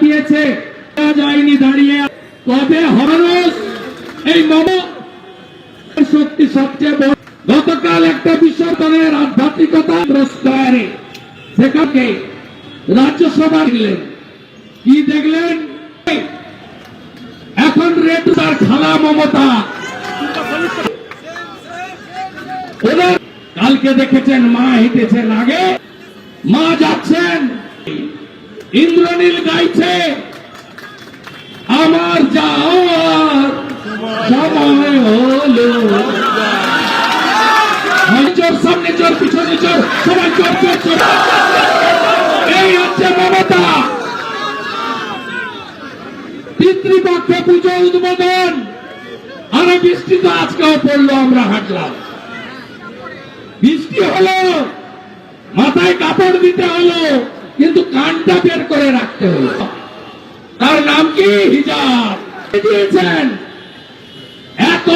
পাওয়া যায়নি, দাঁড়িয়ে তবে হরস এই মম শক্তি সবচেয়ে বড়। গতকাল একটা বিসর্জনের আধ্যাত্মিকতা প্রস্তারে সেখানে রাজ্যসভা দিলেন কি দেখলেন? এখন রেট তার খালা মমতা। কালকে দেখেছেন, মা হেঁটেছেন আগে। মা যাচ্ছেন। ইন্দ্রনীল গাইছে, আমার যাওয়ার সামনে চোর, পিছনে চোর, সবাই চোর চোর। এই হচ্ছে মমতা। পিতৃপক্ষে পুজো উদ্বোধন। আরও বৃষ্টি তো আজকেও পড়ল, আমরা হাঁটলাম। বৃষ্টি হলো, মাথায় কাপড় দিতে হলো। কিন্তু কানটা বের করে রাখতে হলো তার নাম কি? হিজাব। এত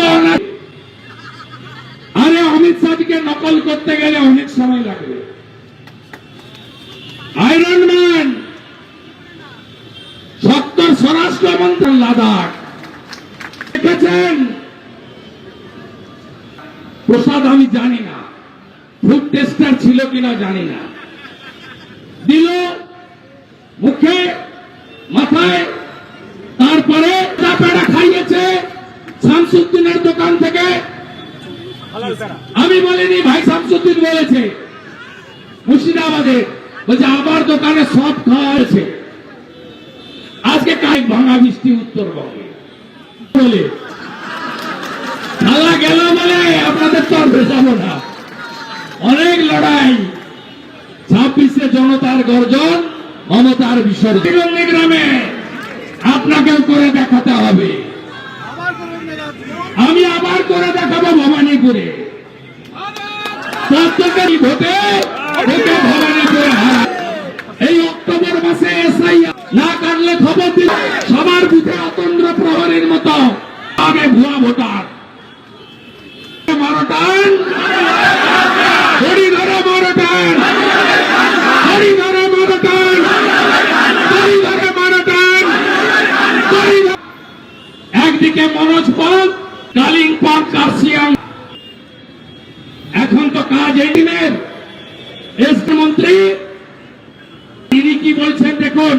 আরে অমিত শাহকে নকল করতে গেলে অনেক সময় লাগবে। আয়রন ম্যান, সত্তর স্বরাষ্ট্রমন্ত্রী লাদাখ। দেখেছেন প্রসাদ আমি জানি না। ফুড টেস্টার ছিল কিনা জানি না। দিল মুখে, মাথায়, তারপরে পেড়া খাইয়েছে শামসুদ্দিনের দোকান থেকে। আমি বলিনি, ভাই, শামসুদ্দিন বলেছে মুর্শিদাবাদে, বলছে, আমার দোকানে সব খাওয়া হয়েছে আজকে কাজ ভাঙা বৃষ্টি উত্তরবঙ্গে। বলে, খেলা গেল বলে আপনাদের তো আর ভেসাবো না। অনেক লড়াই ছাব্বিশে জনতার গর্জন, মমতার বিসর্জন। গ্রামে আপনাকেও করে দেখাতে হবে। আমি আবার করে দেখাবো ভবানীপুরে। এই অক্টোবর মাসে না কাটলে খবর দিল সবার বুথে অতন্দ্র প্রহরীর মতো। আগে ভুয়া ভোটার। মারটান হরি ধরে মারটান হরি ধরে মারটান হরি ধরে মারটান হরি ধরে- একদিকে মনোজ পল কালিম্পং কার্শিয়াং এই দিনের তিনি কি বলছেন দেখুন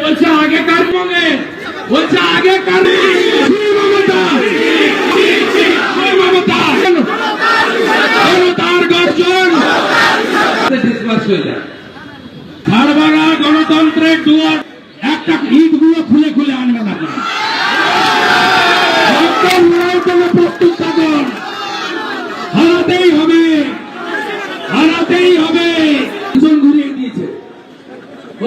বলছে আগেকার মনে বলছে ছাড়বানা গণতন্ত্রের দুয়ার একটা ইটগুলো খুলে খুলে আনবে না একদম লড়াই জন্য প্রস্তুত থাকুন হারাতেই হবে হারাতেই হবে পিছন ঘুরিয়ে দিয়েছে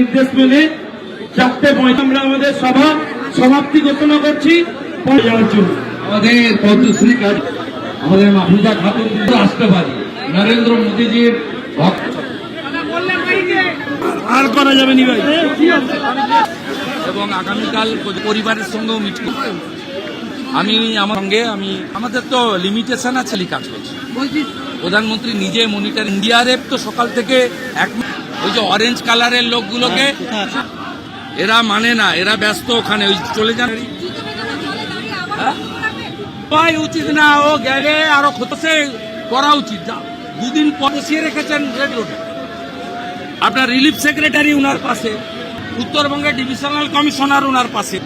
নির্দেশ মেনে চারটে পয়েন্ট। আমরা আমাদের সভা সমাপ্তি ঘোষণা করছি। পরে আমাদের পদ্মশ্রী কাজ আমাদের মাহফুজা খাতুন কিন্তু রাষ্ট্রবাদী। নরেন্দ্র মোদীজির ভক্ত। আর করা যাবে নি ভাই? এবং আগামীকাল পরিবারের সঙ্গেও মিট করব। আমি আমার সঙ্গে আমি আমাদের তো লিমিটেশন আছে কাজ করছি প্রধানমন্ত্রী নিজে মনিটর ইন্ডিয়ারের তো সকাল থেকে এক ওই যে অরেঞ্জ কালারের লোকগুলোকে এরা মানে না এরা ব্যস্ত ওখানে ওই চলে যান? পাই উচিত না ও গেলে আরও খোঁজে করা উচিত। দুদিন পর রেখেছেন রেড রোডে আপনার রিলিফ সেক্রেটারি উনার পাশে উত্তরবঙ্গের ডিভিশনাল কমিশনার উনার পাশে।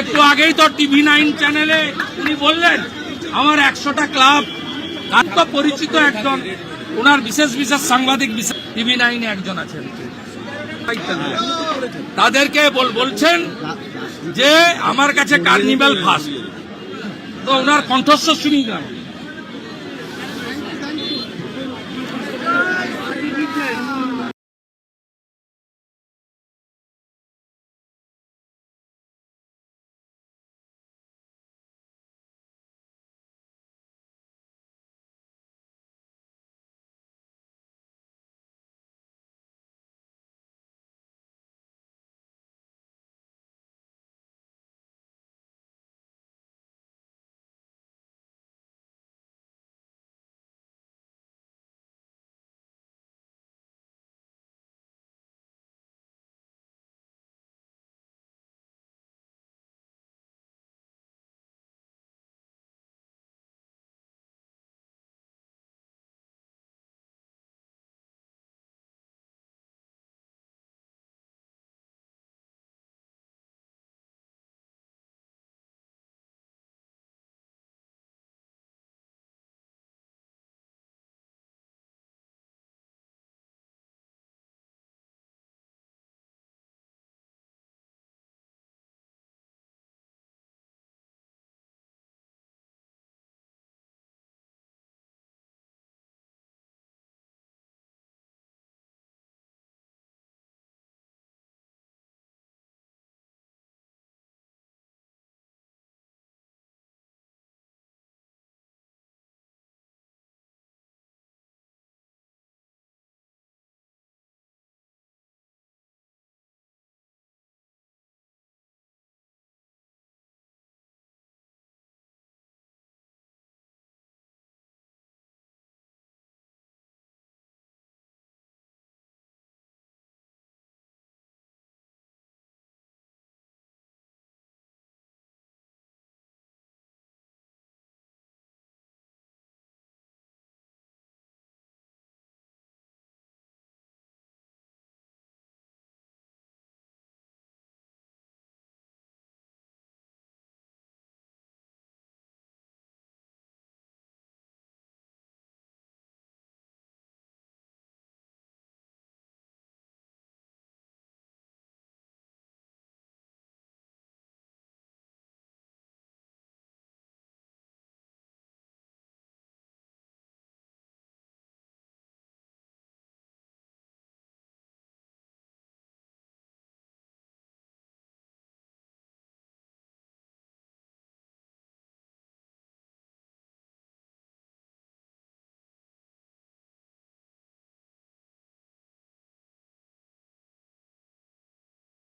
একটু আগেই তো টিভি নাইন চ্যানেলে উনি বললেন আমার একশোটা ক্লাব তার তো পরিচিত একজন। ওনার বিশেষ বিশেষ সাংবাদিক টিভি নাইনে একজন আছেন। তাদেরকে বলছেন যে আমার কাছে কার্নিভাল ফার্স্ট। তো ওনার কণ্ঠস্বর শুনি না।